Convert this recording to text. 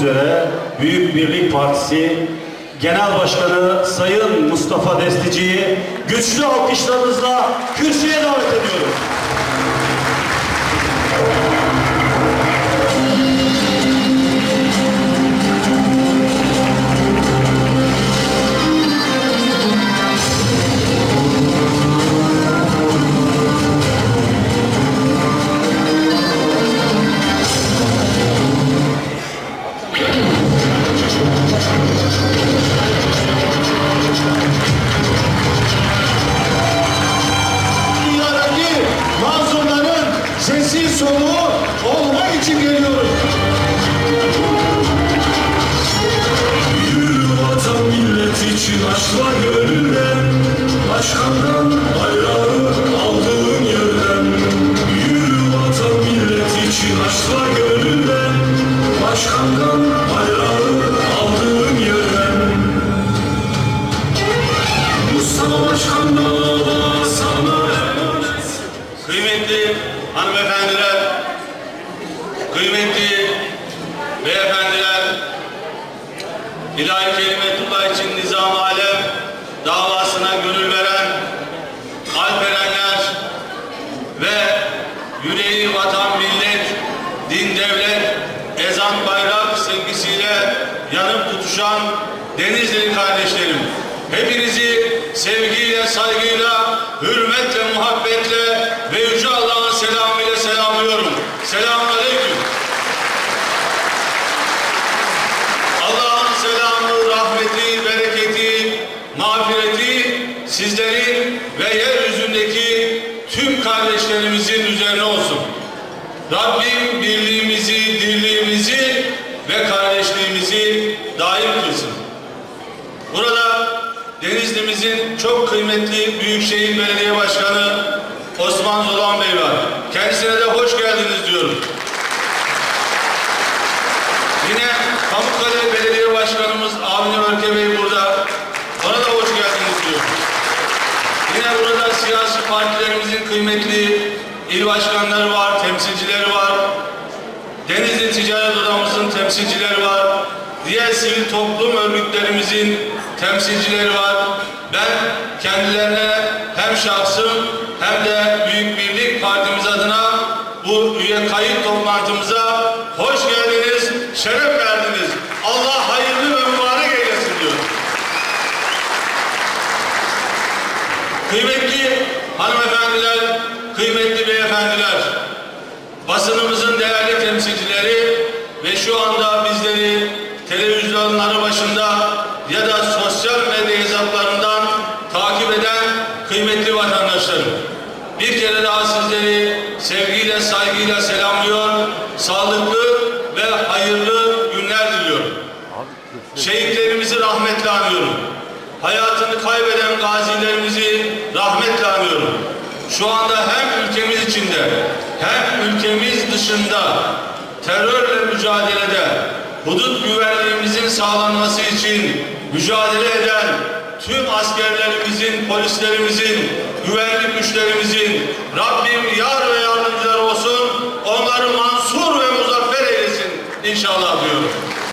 üzere Büyük Birlik Partisi Genel Başkanı Sayın Mustafa Destici'yi güçlü alkışlarınızla kürsüye davet ediyorum. Soluğu olmak için geliyoruz. Yürü vatan millet için aşkla gönülden Başkandan bayrağı aldığın yerden Yürü vatan millet için aşkla gönülden Başkandan bayrağı aldığın yerden Mustafa Başkan'dan sana emanet Kıymetli hanımefendiler, kıymetli beyefendiler, İlahi Kelimetullah için nizam alem davasına gönül veren alperenler ve yüreği vatan millet, din devlet, ezan bayrak sevgisiyle yanıp tutuşan Denizli kardeşlerim. Hepinizi sevgiyle, saygıyla, hürmetle, muhabbetle ve Yüce selamıyla selamlıyorum. Selamun Aleyküm. Allah'ın selamı, rahmeti, bereketi, mağfireti sizlerin ve yeryüzündeki tüm kardeşlerimizin üzerine olsun. Rabbim birliğimizi, dirliğimizi ve kardeşliğimizi daim kılsın. Burada Denizli'mizin çok kıymetli Büyükşehir Belediye Başkanı Osman Zolan Bey var. Kendisine de hoş geldiniz diyorum. Yine Pamukkale Belediye Başkanımız Avni Örke Bey burada. Ona da hoş geldiniz diyorum. Yine burada siyasi partilerimizin kıymetli il başkanları var, temsilcileri var. Denizli Ticaret Odamızın temsilcileri var. Diğer sivil toplum örgütlerimizin temsilcileri var. Ben kendilerine hem şahsım hem de kayıt toplantımıza hoş geldiniz, şeref verdiniz. Allah hayırlı ve mübarek eylesin diyorum. Kıymetli hanımefendiler, kıymetli beyefendiler, basınımızın değerli temsilcileri ve şu anda bizleri televizyonları başında ya da sosyal medya hesaplarından takip eden kıymetli vatandaşlarım. Bir kere daha sizleri sevgiyle, saygıyla selamlıyor, sağlıklı ve hayırlı günler diliyorum. Şehitlerimizi rahmetle anıyorum. Hayatını kaybeden gazilerimizi rahmetle anıyorum. Şu anda hem ülkemiz içinde hem ülkemiz dışında terörle mücadelede hudut güvenliğimizin sağlanması için mücadele eden tüm askerlerimizin, polislerimizin, güvenlik güçlerimizin Rabbim